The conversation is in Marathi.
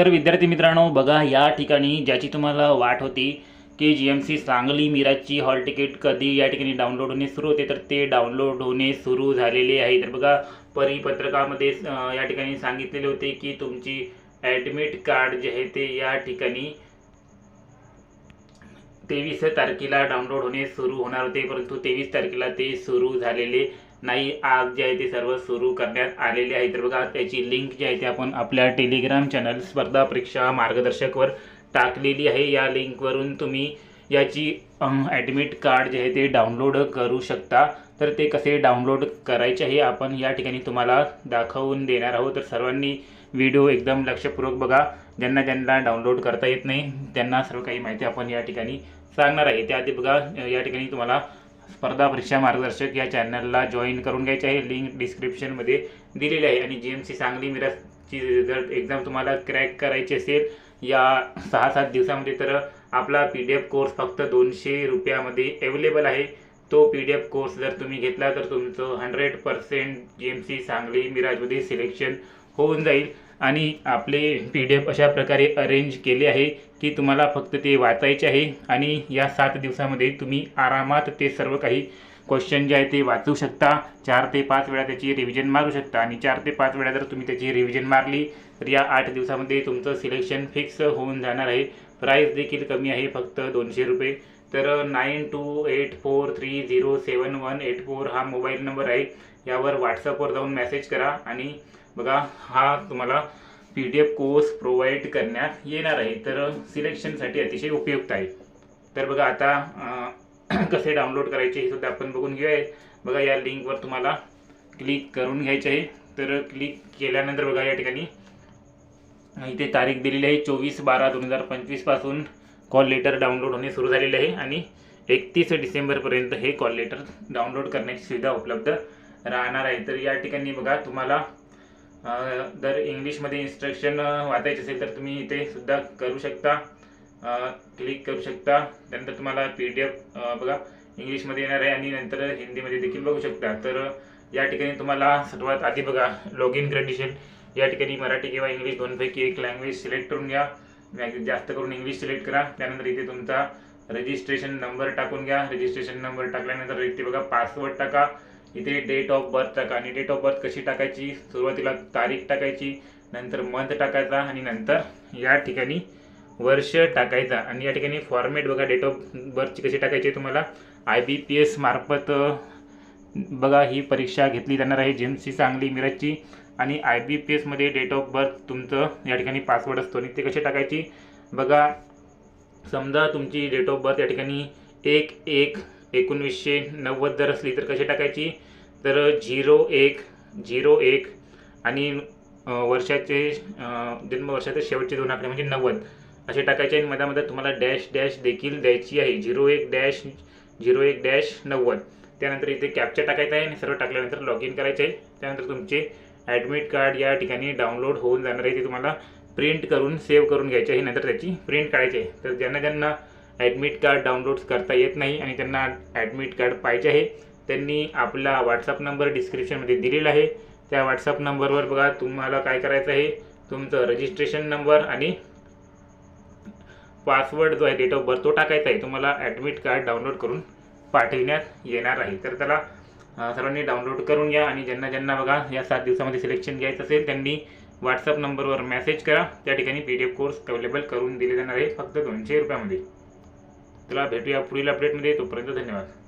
तर विद्यार्थी मित्रांनो बघा या ठिकाणी ज्याची तुम्हाला वाट होती की जी एम सी सांगली मिराजची हॉल तिकीट कधी या ठिकाणी डाउनलोड होणे सुरू होते तर ते डाउनलोड होणे सुरू झालेले आहे. तर बघा परिपत्रकामध्ये या ठिकाणी सांगितलेले होते की तुमची ॲडमिट कार्ड जे आहे ते या ठिकाणी तेवीस तारखेला डाउनलोड होणे सुरू होणार होते परंतु तेवीस तारखेला ते सुरू झालेले नाही. आज जे आहे ते सर्व सुरू करण्यात आलेले आहे तर बघा त्याची लिंक जी आहे ते आपण आपल्या टेलिग्राम चॅनल स्पर्धा परीक्षा मार्गदर्शकवर टाकलेली आहे. या लिंकवरून तुम्ही याची ॲडमिट कार्ड जे आहे ते डाउनलोड करू शकता. तर ते कसे डाउनलोड करायचे आहे आपण या ठिकाणी तुम्हाला दाखवून देणार आहोत. तर सर्वांनी व्हिडिओ एकदम लक्षपूर्वक बघा. ज्यांना ज्यांना डाउनलोड करता येत नाही त्यांना सर्व काही माहिती आपण या ठिकाणी सांगणार आहे. त्याआधी बघा या ठिकाणी तुम्हाला स्पर्धा परीक्षा मार्गदर्शक या चॅनलला जॉईन करून घ्यायचे आहे. लिंक डिस्क्रिप्शनमध्ये दिलेली आहे. आणि जी एम सी सांगली मिरजची जर एक्झाम तुम्हाला क्रॅक करायची असेल या सहा सात दिवसामध्ये तर आपला पी डी एफ कोर्स फक्त दोनशे रुपयामध्ये अवेलेबल आहे. तो पी डी एफ कोर्स जर तुम्ही घेतला तर तुमचं hundred percent G M C Sangli मिराजमध्ये selection होऊन जाईल. आणि आपले पी डी एफ अशा प्रकारे अरेंज केले आहे की तुम्हाला फक्त ते वाचायचे आहे आणि या सात दिवसामध्ये तुम्ही आरामात ते सर्व काही क्वेश्चन जे आहे ते वाचू शकता. चार ते पाच वेळा त्याची रिव्हिजन मारू शकता. आणि चार ते पाच वेळा जर तुम्ही त्याची रिव्हिजन मारली तर या आठ दिवसामध्ये तुमचं सिलेक्शन फिक्स होऊन जाणार आहे. प्राईस देखील कमी आहे फक्त दोनशे रुपये. तर nine two eight four three zero seven one eight four हा मोबाईल नंबर आहे. यावर व्हॉट्सअपवर जाऊन मेसेज करा आणि बघा हा तुम्हाला P D F course provide करण्यात येणार आहे. तर सिलेक्शनसाठी अतिशय उपयुक्त आहे. तर बघा आता कसे डाउनलोड करायचे हे सुद्धा आपण बघून घेऊया. बघा या लिंकवर तुम्हाला क्लिक करून घ्यायचे आहे. तर क्लिक केल्यानंतर बघा या ठिकाणी इथे तारीख दिलेली आहे चोवीस बारा दोन हजार पंचवीसपासून कॉल लेटर डाउनलोड होणे सुरू झालेले आहे. आणि एकतीस डिसेंबरपर्यंत हे कॉल लेटर डाउनलोड करण्याची सुविधा उपलब्ध राहणार आहे. तर या ठिकाणी बघा तुम्हाला जर इंग्लिशमध्ये इन्स्ट्रक्शन वाचायचे असेल तर तुम्ही इथे सुद्धा करू शकता. क्लिक करू शकता. त्यानंतर तुम्हाला पी डी एफ बघा इंग्लिशमध्ये येणार आहे आणि नंतर हिंदीमध्ये देखील बघू शकता. तर या ठिकाणी तुम्हाला सर्वात आधी बघा लॉग इन कंडिशन या ठिकाणी मराठी किंवा इंग्लिश दोनपैकी एक लँग्वेज सिलेक्ट करून घ्या. जास्त करून इंग्लिश सिलेक्ट करा. त्यानंतर इथे तुमचा रजिस्ट्रेशन नंबर टाकून घ्या. रजिस्ट्रेशन नंबर टाकल्यानंतर इथे बघा पासवर्ड टाका. इथे डेट ऑफ बर्थ टाका. आणि डेट ऑफ बर्थ कशी टाकायची? सुरुवातीला तारीख टाकायची नंतर मंथ टाकायचा आणि नंतर या ठिकाणी वर्ष टाकायचा. आणि या ठिकाणी फॉर्मेट बघा डेट ऑफ बर्थची कशी टाकायची तुम्हाला? आय बी पी एस मार्फत बघा ही परीक्षा घेतली जाणार आहे. जी सांगली मिरजची. आणि आय बी पी एसमध्ये डेट ऑफ बर्थ तुमचं या ठिकाणी पासवर्ड असतो. आणि ते कशी टाकायची? बघा समजा तुमची डेट ऑफ बर्थ या ठिकाणी एक एक एकोणवीसशे नव्वद जर असली तर कशी टाकायची? तर झिरो एक झिरो एक आणि वर्षाचे जन्मवर्षाचे शेवटचे दोन आकडे म्हणजे नव्वद. असे टाकायचे आणि मधामध्ये तुम्हाला डॅश डॅश देखील द्यायची आहे. झिरो एक डॅश झिरो एक डॅश नव्वद. त्यानंतर इथे कॅप्चा टाकायचा आहे आणि सर्व टाकल्यानंतर लॉग इन करायचं आहे. त्यानंतर तुमचे ॲडमिट कार्ड या ठिकाणी डाउनलोड होऊन जाणार आहे. ते तुम्हाला प्रिंट करून सेव्ह करून घ्यायचे आहे. नंतर त्याची प्रिंट काढायची आहे. तर ज्यांना ज्यांना ॲडमिट कार्ड डाउनलोड करता येत नाही आणि त्यांना ॲडमिट कार्ड पाहिजे आहे. त्यांनी आपला व्हॉट्सअप नंबर डिस्क्रिप्शनमध्ये दिलेला आहे. त्या व्हॉट्सअप नंबरवर बघा तुम्हाला काय करायचं आहे? तुमचं रजिस्ट्रेशन नंबर आणि पासवर्ड जो आहे डेट ऑफ बर्थ तो टाकायचा आहे. तुम्हाला ॲडमिट कार्ड डाउनलोड करून पाठविण्यात येणार आहे. तर त्याला सर्वांनी डाउनलोड करून घ्या आणि ज्यांना ज्यांना बघा या सात दिवसामध्ये सिलेक्शन घ्यायचं असेल त्यांनी व्हॉट्सअप नंबरवर मेसेज करा. त्या ठिकाणी P D F course available करून दिले जाणार आहे. फक्त दोनशे रुपयामध्ये. चला भेटूया पुढील अपडेटमध्ये तोपर्यंत धन्यवाद.